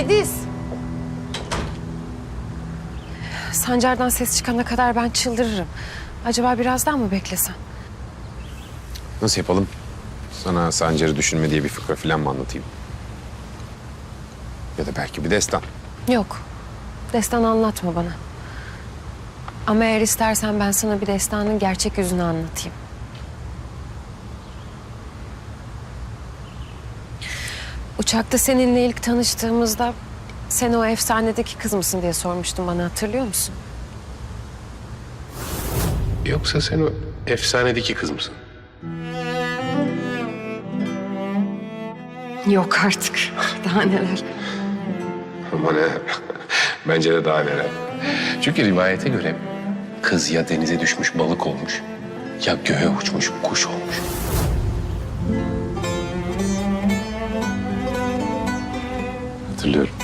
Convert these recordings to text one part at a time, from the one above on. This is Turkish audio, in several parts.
Yediz. Sancar'dan ses çıkana kadar ben çıldırırım. Acaba birazdan mı beklesen? Nasıl yapalım? Sana Sancar'ı düşünme diye bir fıkra falan mı anlatayım? Ya da belki bir destan. Yok. Destan anlatma bana. Ama eğer istersen ben sana bir destanın gerçek yüzünü anlatayım. Uçakta seninle ilk tanıştığımızda sen o efsanedeki kız mısın diye sormuştun bana hatırlıyor musun? Yoksa sen o efsanedeki kız mısın? Yok artık. Daha neler. Ama ne? Bence de daha neler. Çünkü rivayete göre kız ya denize düşmüş balık olmuş ya göğe uçmuş kuş olmuş. Hatırlıyorum.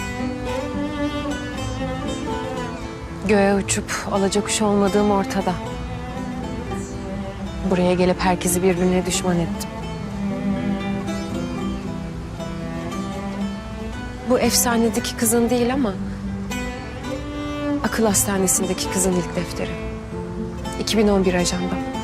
Göğe uçup alacakuş olmadığım ortada. Buraya gelip herkesi birbirine düşman ettim. Bu efsanedeki kızın değil ama... ...akıl hastanesindeki kızın ilk defteri. 2011 ajanda.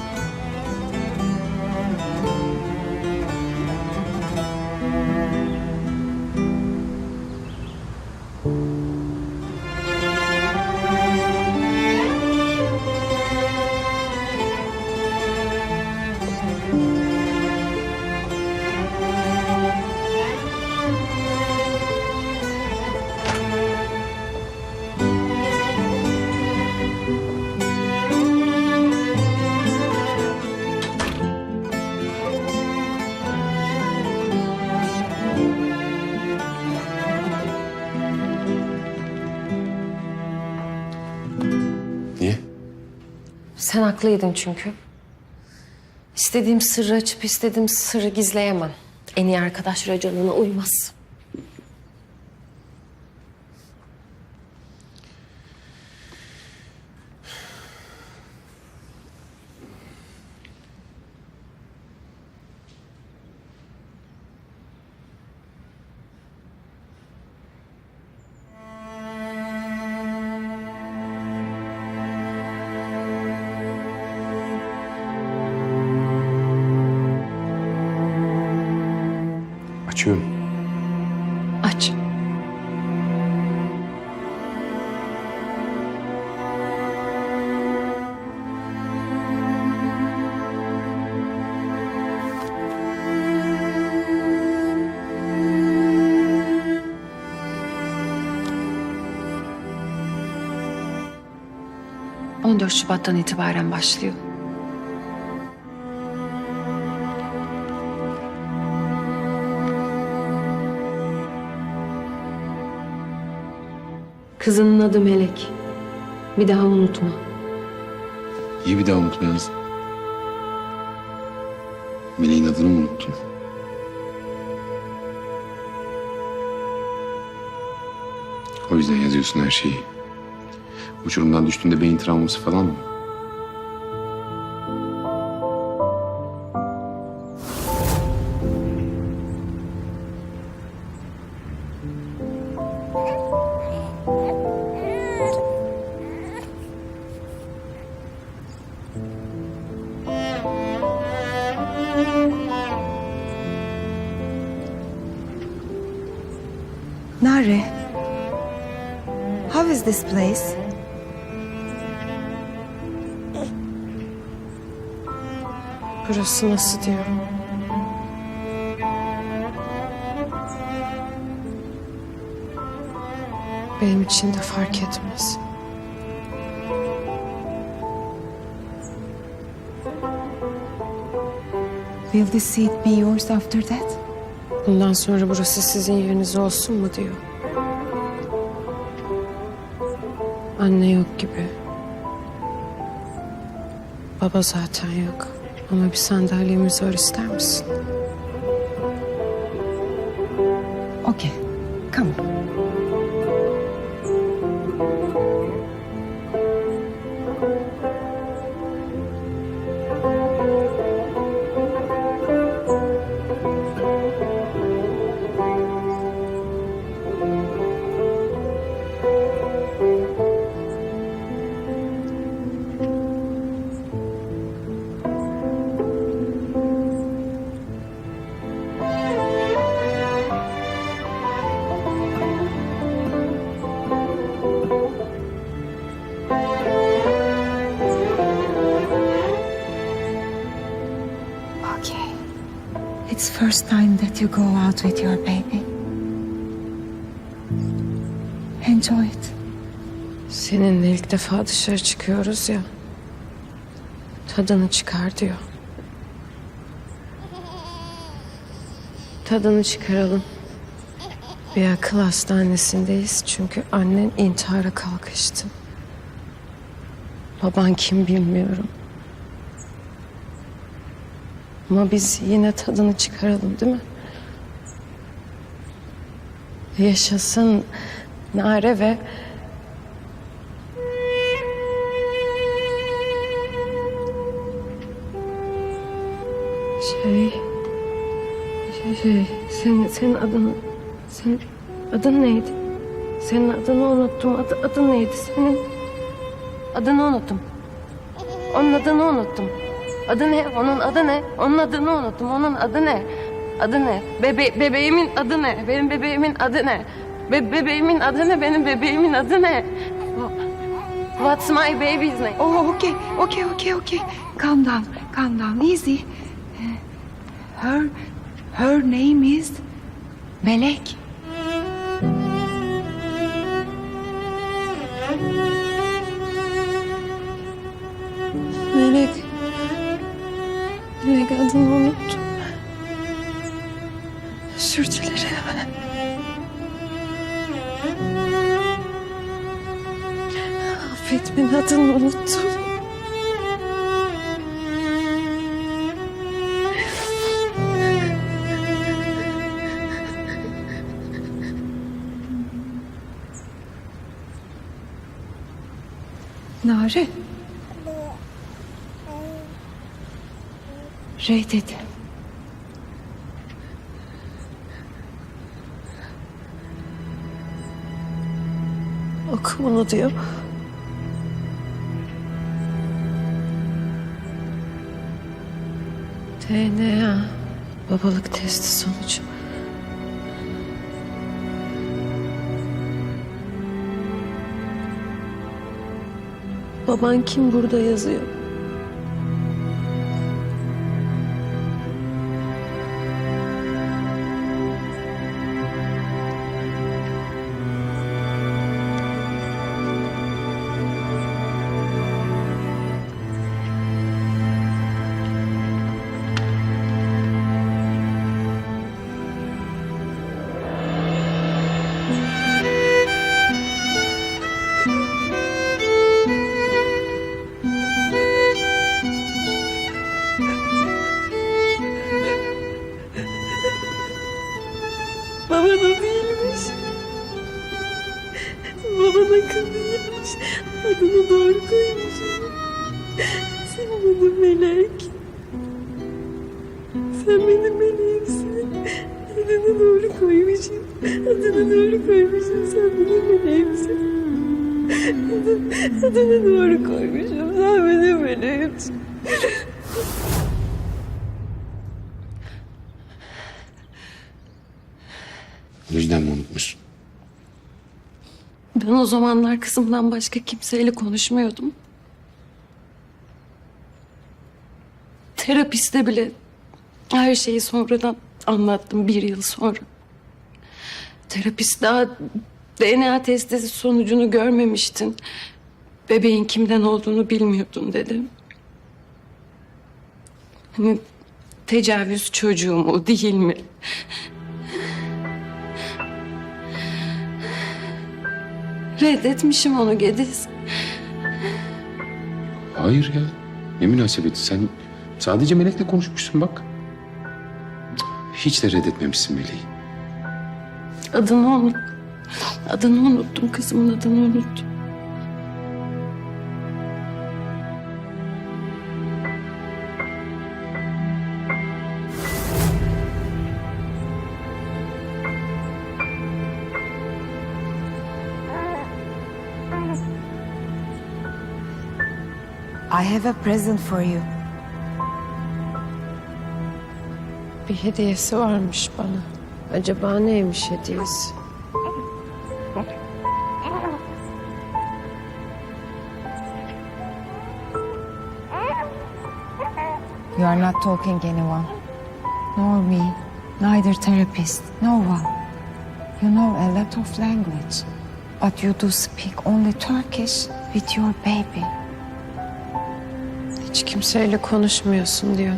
Sen haklıydın çünkü. İstediğim sırrı açıp istediğim sırrı gizleyemem. En iyi arkadaş raconuna uymaz. Açıyorum. Aç. ...14 Şubat'tan itibaren başlıyor. Kızının adı Melek. Bir daha unutma. İyi bir daha unutmayalım. Meleğin adını mı unuttun? O yüzden yazıyorsun her şeyi. Uçurumdan düştüğünde beyin travması falan mı? İs this place? Burası nasıl diyorum. Benim için de fark etmez. Will this seat be yours after that? Bundan sonra burası sizin yeriniz olsun mu diyor. Anne yok gibi. Baba zaten yok. Ama bir sandalyemiz var ister misin? Okay, come. First time that you go out with your baby. Enjoy it. Seninle ilk defa dışarı çıkıyoruz ya. Tadını çıkar diyor. Tadını çıkaralım. Bir akıl hastanesindeyiz çünkü annen intihara kalkıştı. Baban kim bilmiyorum. Ama biz yine tadını çıkaralım değil mi? Yaşasın Nare ve Şey, şey, şey, senin, senin adın, senin adın neydi? Senin adını unuttum. Adı, adın neydi senin? Adını unuttum. Onun adını unuttum. Adı ne? Onun adı ne? Onun adını unuttum. Onun adı ne? Adı ne? Bebe bebeğimin adı ne? Benim bebeğimin adı ne? Be bebeğimin adı ne? Benim bebeğimin adı ne? What's my baby's name? Oh, okay, okay, okay, okay. Calm down, calm down, easy. Her, her name is Melek. Beni adını unuttum. Nare. Ray dedi. Oku bunu diyor. DNA babalık testi sonucu. Baban kim burada yazıyor? Baban o değilmiş. Baban akıl değilmiş. Adını doğru koymuş. Senin adın Melek. Sen benim meleğimsin. Adını doğru koymuşum. Adını doğru koymuşum. Sen benim meleğimsin. Adını, adını doğru koymuşum. Sen benim meleğimsin. Yüzden mi unutmuşsun? Ben o zamanlar kızımdan başka kimseyle konuşmuyordum. Terapiste bile her şeyi sonradan anlattım bir yıl sonra. Terapist daha DNA testi sonucunu görmemiştin. Bebeğin kimden olduğunu bilmiyordun dedi. Hani tecavüz çocuğu mu değil mi? Reddetmişim onu Gediz. Hayır ya. Ne münasebeti. Sen sadece Melek'le konuşmuşsun bak. Hiç de reddetmemişsin Melek'i. Adını unut. Adını unuttum. Kızımın adını unuttum. I have a present for you. Bir hediyesi varmış bana. Acaba neymiş hediyesi? You are not talking anyone. Nor me. Neither therapist. No one. You know a lot of language. But you do speak only Turkish with your baby. Hiç kimseyle konuşmuyorsun diyor.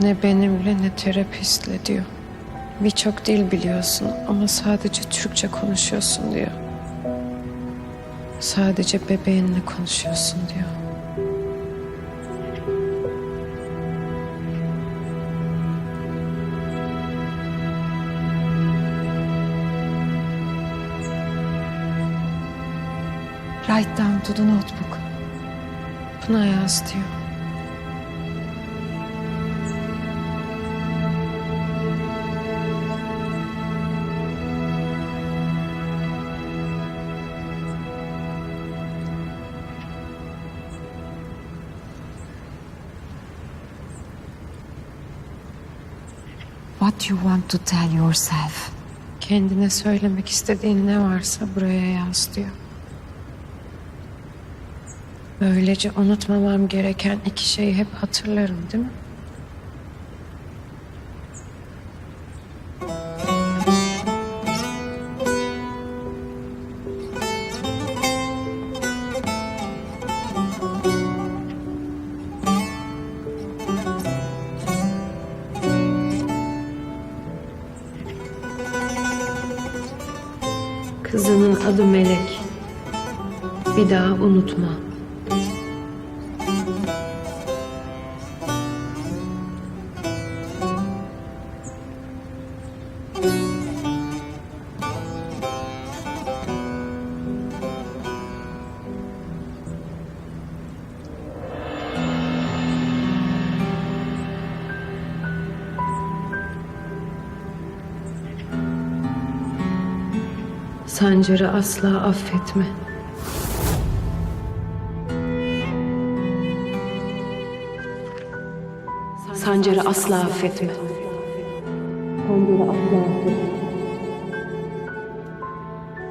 Ne benimle ne terapistle diyor. Birçok dil biliyorsun ama sadece Türkçe konuşuyorsun diyor. Sadece bebeğinle konuşuyorsun diyor. Write down to the notebook. Yaz diyor. What you want to tell yourself. Kendine söylemek istediğin ne varsa buraya yaz diyor. Böylece unutmamam gereken iki şeyi hep hatırlarım değil mi? Kızının adı Melek. Bir daha unutma. Sancar'ı asla affetme. Sancar'ı asla affetme.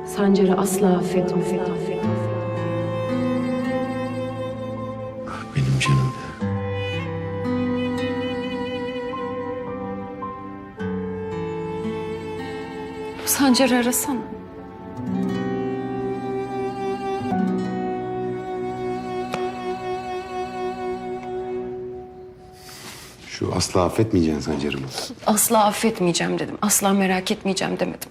Sancar'ı asla affetme. Benim canım. Sancar'ı arasana. Şu asla affetmeyeceğin Sancar'ımı. Asla affetmeyeceğim dedim. Asla merak etmeyeceğim demedim.